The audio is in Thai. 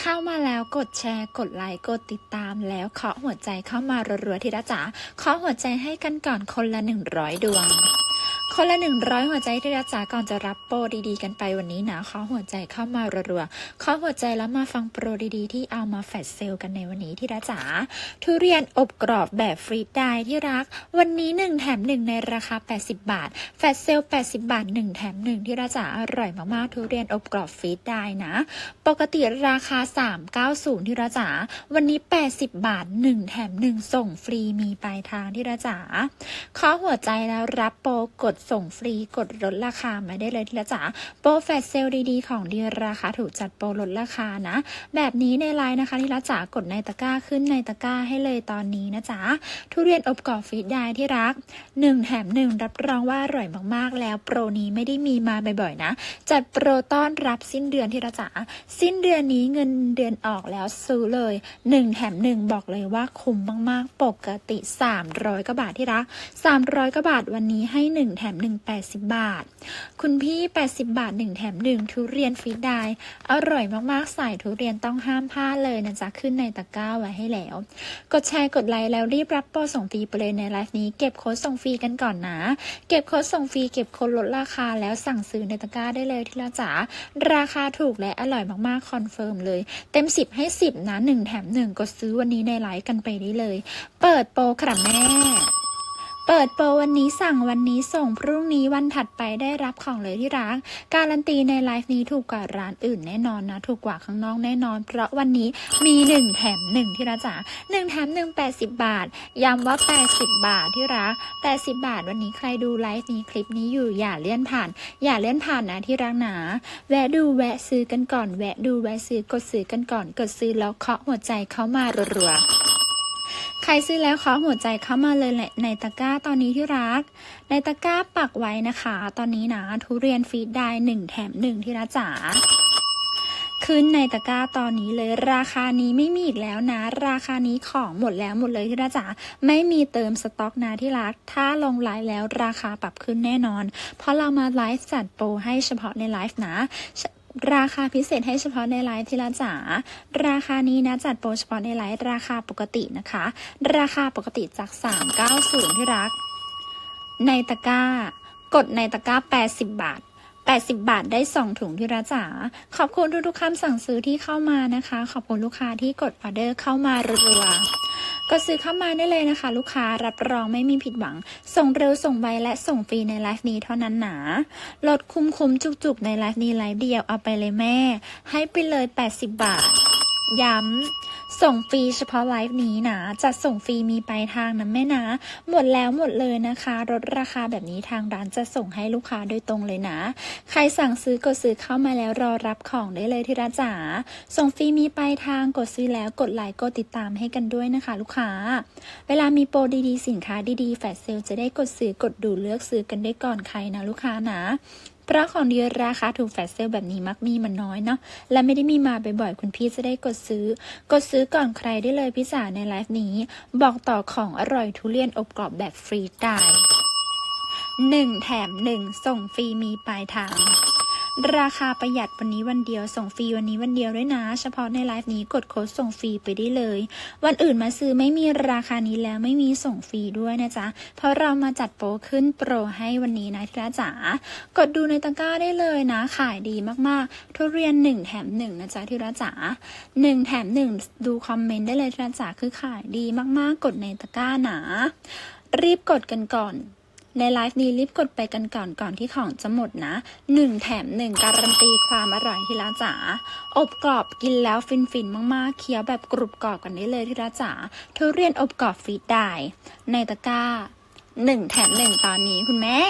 เข้ามาแล้วกดแชร์ กดไลค์ กดติดตามแล้วเคาะหัวใจเข้ามารัวๆทีละจ๋าเคาะหัวใจให้กันก่อนคนละหนึ่งร้อยดวง คนละหนึ่งร้อยหัวใจที่รักจ๋าก่อนจะรับโปรดีๆ กันไปวันนี้นะเคาะหัวใจเข้ามารัวๆเคาะหัวใจแล้วมาฟังโปรดีๆ ที่เอามาแฟดเซลกันในวันนี้ที่รักจ๋าทุเรียนอบกรอบแบบฟรีดได้ที่รัก วันนี้หนึ่งแถมหนึ่งในราคา 80 บาท แฟดเซล 80 บาท 1 แถม 1 ที่รักจ๋าอร่อยมากๆ ทุเรียนอบกรอบฟรีดได้นะ ปกติราคา 390 ที่รักจ๋าวันนี้ 80 บาท 1 แถม 1 ส่งฟรีมีปลายทางที่รักจ๋าขอหัวใจแล้วรับโปรกดส่งฟรีกดลดราคามาได้เลยทีละจ๋าโปรแฟลชเซลดีๆ ของดีราคาถูกจัดโปรลดราคานะ แบบนี้ในไลน์นะคะที่ละจ๋ากดในตะกร้าขึ้นในตะกร้าให้เลยตอนนี้นะจ๊ะทุเรียนอบกรอบฟีดได้ที่รัก 1 แถม 1 รับรองว่าอร่อยมากๆ แล้วโปรนี้ไม่ได้มีมาบ่อยๆนะ จัดโปรต้อนรับสิ้นเดือนที่ละจ๋าสิ้นเดือนนี้เงินเดือนออกแล้วซื้อเลย 1 แถม 1 บอกเลยว่าคุ้มมากๆ ปกติ 300กว่าบาทที่รัก 300กว่าบาทวันนี้ให้ 1 แถม1 80บาท คุณพี่ 80 บาท1แถม1ทุเรียนฟรีดได้อร่อยมากๆใส่ทุเรียนต้องห้ามพลาดเลยนะจ๊ะ ขึ้นในตะกร้าไว้ให้แล้ว กดแชร์กดไลค์แล้วรีบรับโปรส่งฟรีไปเลยในไลฟ์นี้เก็บโค้ดส่งฟรีกันก่อนนะ เก็บโค้ดส่งฟรีเก็บโค้ดลดราคาแล้วสั่งซื้อในตะกร้าได้เลยที่ละจ๋าราคาถูกและอร่อยมากๆคอนเฟิร์มเลย เต็ม 10 ให้ 10 นะ 1 แถม 1 กดซื้อวันนี้ในไลฟ์กันไปได้เลย เปิดโปรครับแม่ เปิดโปรวันนี้สั่งวันนี้ส่งพรุ่งนี้วันถัดไปได้รับของเลยที่ร้านการันตีในไลฟ์นี้ถูกกว่าร้านอื่นแน่นอนนะ ถูกกว่าข้างนอกแน่นอน เพราะวันนี้มีหนึ่งแถมหนึ่งที่ร้าจ๋าหนึ่งแถมหนึ่งแปดสิบบาท ย้ำว่าแปดสิบบาทที่รักแปดสิบบาทวันนี้ใครดูไลฟ์นี้คลิปนี้อยู่อย่าเลื่อนผ่าน อย่าเลื่อนผ่านนะที่รักหนา แวะดูแวะซื้อกันก่อน แวะดูแวะซื้อกดซื้อกันก่อน กดซื้อแล้วเคาะหัวใจเข้ามารัวๆ รซื้อแล้วขอหัวใจเข้ามาเลยแหละในตะกร้าตอนนี้ที่รัก ในตะกร้าปักไว้นะคะ ตอนนี้นะทุเรียนฟีดได้หนึ่งแถมหนึ่งที่รักจ๋าขึ้นในตะกร้าตอนนี้เลยราคานี้ไม่มีอีกแล้วนะ ราคานี้ของหมดแล้วหมดเลยที่รักจ๋าไม่มีเติมสต็อกนะที่รัก ถ้าลงไลฟ์แล้วราคาปรับขึ้นแน่นอน เพราะเรามาไลฟ์จัดโปรให้เฉพาะในไลฟ์นะ ราคาพิเศษให้เฉพาะในไลฟ์ที่ละจ๋า ราคานี้นะจัดโปรเฉพาะในไลฟ์ราคาปกตินะคะ ราคาปกติจาก 390 ที่รัก ในตะกร้ากดในตะกร้า 80 บาท 80 บาทได้ 2 ถุงที่รัจ๋าขอบคุณทุกๆคำสั่งซื้อที่เข้ามานะคะ ขอบคุณลูกค้าที่กดออเดอร์เข้ามารัวๆก็ซื้อเข้ามาได้เลยนะคะ ลูกค้ารับรองไม่มีผิดหวัง ส่งเร็วส่งไวและส่งฟรีในไลฟ์นี้เท่านั้นหนาลดคุ้มคุ้มจุกๆ ในไลฟ์นี้ไลฟ์เดียวเอาไปเลยแม่ ให้ไปเลย 80 บาท ย้ำส่งฟรีเฉพาะไลฟ์นี้นะจัดส่งฟรีมีปลายทางนะแม่นะ หมดแล้วหมดเลยนะคะลดราคาแบบนี้ทางร้านจะส่งให้ลูกค้าโดยตรงเลยนะ ใครสั่งซื้อกดซื้อเข้ามาแล้วรอรับของได้เลยที่ร้านจ๋าส่งฟรีมีปลายทางกดซื้อแล้วกดไลค์กดติดตามให้กันด้วยนะคะ ลูกค้า เวลามีโปรดีๆ สินค้าดีๆแฟลชเซลจะได้กดซื้อกดดูเลือกซื้อกันได้ก่อนใครนะลูกค้านะ เพราะของดีราคาถูกแฟลชเซลแบบนี้มักมีมันน้อยเนาะและไม่ได้มีมาบ่อยๆคุณพี่จะได้กดซื้อ กดซื้อก่อนใครได้เลยพี่สาในไลฟ์นี้ บอกต่อของอร่อยทุเรียนอบกรอบแบบฟรีได้หนึ่งแถมหนึ่งส่งฟรีมีปลายทาง ราคาประหยัดวันนี้วันเดียวส่งฟรีวันนี้วันเดียวด้วยนะ เฉพาะในไลฟ์นี้กดโค้ดส่งฟรีไปได้เลย วันอื่นมาซื้อไม่มีราคานี้แล้วไม่มีส่งฟรีด้วยนะจ๊ะ เพราะเรามาจัดโปรขึ้นโปรให้วันนี้นะที่ร้านจ๋ากดดูในตะกร้าได้เลยนะ ขายดีมากๆ ทุเรียนหนึ่งแถมหนึ่งนะจ๊ะที่ร้านจ๋าหนึ่งแถมหนึ่งดูคอมเมนต์ได้เลยที่ร้านจ๋าคือขายดีมากๆ กดในตะกร้าหนา รีบกดกันก่อน ในไลฟ์นี้รีบกดไปกันก่อนก่อนที่ของจะหมดนะหนึ่งแถมหนึ่งการันตีความอร่อยที่ร้านจ๋าอบกรอบกินแล้วฟินฟินมากๆ เคี้ยวแบบกรุบกรอบกันได้เลยที่ร้านจ๋าทุเรียนอบกรอบฟีดได้ในตะกร้าหนึ่งแถมหนึ่งตอนนี้คุณแม่